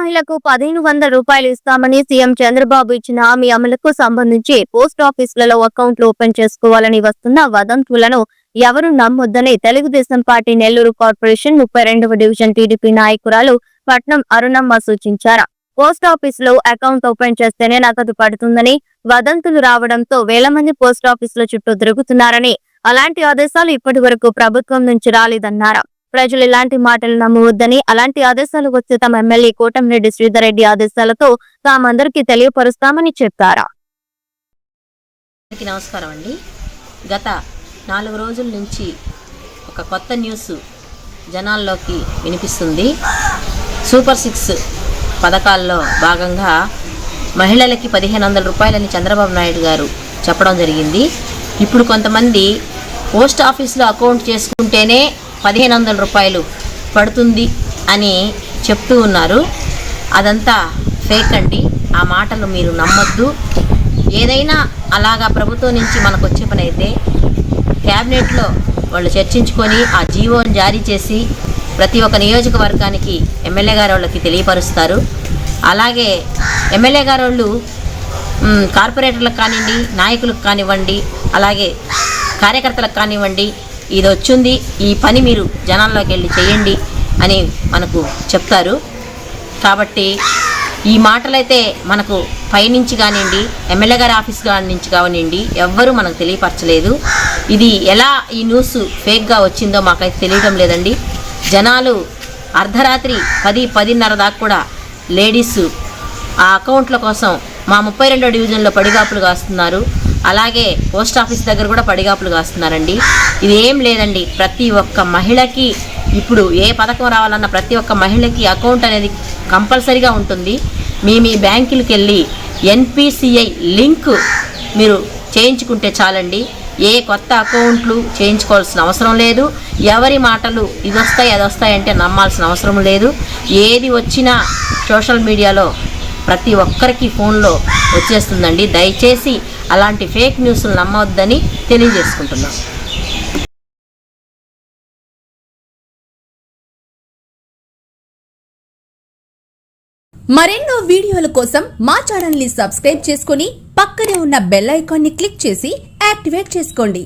మహిళకు పదిహేను వందల రూపాయలు ఇస్తామని సీఎం చంద్రబాబు ఇచ్చిన హామీ అమలుకు సంబంధించి పోస్ట్ ఆఫీసులలో అకౌంట్లు ఓపెన్ చేసుకోవాలని వస్తున్న వదంతులను ఎవరు నమ్మొద్దని తెలుగుదేశం పార్టీ నెల్లూరు కార్పొరేషన్ ముప్పై రెండవ డివిజన్ టీడీపీ నాయకురాలు పట్నం అరుణమ్మ సూచించారు. పోస్ట్ ఆఫీస్లో అకౌంట్ ఓపెన్ చేస్తేనే నగదు పడుతుందని వదంతులు రావడంతో వేల మంది పోస్ట్ ఆఫీసుల చుట్టూ తిరుగుతున్నారని అలాంటి ఆదేశాలు ఇప్పటి వరకు ప్రభుత్వం నుంచి రాలేదన్నారు. ప్రజలు ఇలాంటి మాటలు నమ్మవద్దని అలాంటి ఆదేశాలు వస్తే తమ ఎమ్మెల్యే కోటంరెడ్డి శ్రీధర్ రెడ్డి ఆదేశాలతో తామందరికీ తెలియపరుస్తామని చెప్పారు. నమస్కారం అండి. గత నాలుగు రోజుల నుంచి ఒక కొత్త న్యూస్ జనాల్లోకి వినిపిస్తుంది. సూపర్ సిక్స్ పథకాల్లో భాగంగా మహిళలకి పదిహేను వందల రూపాయలని చంద్రబాబు నాయుడు గారు చెప్పడం జరిగింది. ఇప్పుడు కొంతమంది పోస్ట్ ఆఫీస్లో అకౌంట్ చేసుకుంటేనే పదిహేను వందల రూపాయలు పడుతుంది అని చెప్తూ ఉన్నారు. అదంతా ఫేక్ అండి. ఆ మాటలు మీరు నమ్మొద్దు. ఏదైనా అలాగా ప్రభుత్వం నుంచి మనకు వచ్చే పని అయితే క్యాబినెట్లో వాళ్ళు చర్చించుకొని ఆ జీవోని జారీ చేసి ప్రతి ఒక్క నియోజకవర్గానికి ఎమ్మెల్యే గారు వాళ్ళకి తెలియపరుస్తారు. అలాగే ఎమ్మెల్యే గారు వాళ్ళు కార్పొరేటర్లకు కానివ్వండి నాయకులకు కానివ్వండి అలాగే కార్యకర్తలకు కానివ్వండి ఇది వచ్చింది ఈ పని మీరు జనాల్లోకి వెళ్ళి చేయండి అని మనకు చెప్తారు. కాబట్టి ఈ మాటలైతే మనకు పైనుంచి కానివ్వండి ఎమ్మెల్యే గారి ఆఫీస్ గారి నుంచి కానివ్వండి ఎవ్వరూ మనకు తెలియపరచలేదు. ఇది ఎలా ఈ న్యూస్ ఫేక్గా వచ్చిందో మాకైతే తెలియడం లేదండి. జనాలు అర్ధరాత్రి పది పదిన్నర దాకా కూడా లేడీస్ ఆ అకౌంట్ల కోసం మా ముప్పై రెండో డివిజన్లో పడిగాపులు కాస్తున్నారు. అలాగే పోస్ట్ ఆఫీస్ దగ్గర కూడా పడిగాపులు కాస్తున్నారండి. ఇది ఏం లేదండి. ప్రతి ఒక్క మహిళకి ఇప్పుడు ఏ పథకం రావాలన్న ప్రతి ఒక్క మహిళకి అకౌంట్ అనేది కంపల్సరీగా ఉంటుంది. మీ మీ బ్యాంకులకు వెళ్ళి ఎన్పిసిఐ లింక్ మీరు చేయించుకుంటే చాలండి. ఏ కొత్త అకౌంట్లు చేయించుకోవాల్సిన అవసరం లేదు. ఎవరి మాటలు ఇది వస్తాయి అది వస్తాయి అంటే నమ్మాల్సిన అవసరం లేదు. ఏది వచ్చినా సోషల్ మీడియాలో ప్రతి ఒక్కరికి ఫోన్లో వచ్చేస్తుందండి. దయచేసి అలాంటి ఫేక్ న్యూస్లు నమ్మవద్దని తెలియజేసుకుంటున్నాం. మరెన్నో వీడియోల కోసం మా ఛానల్ని సబ్స్క్రైబ్ చేసుకుని పక్కనే ఉన్న బెల్ ఐకాన్ని క్లిక్ చేసి యాక్టివేట్ చేసుకోండి.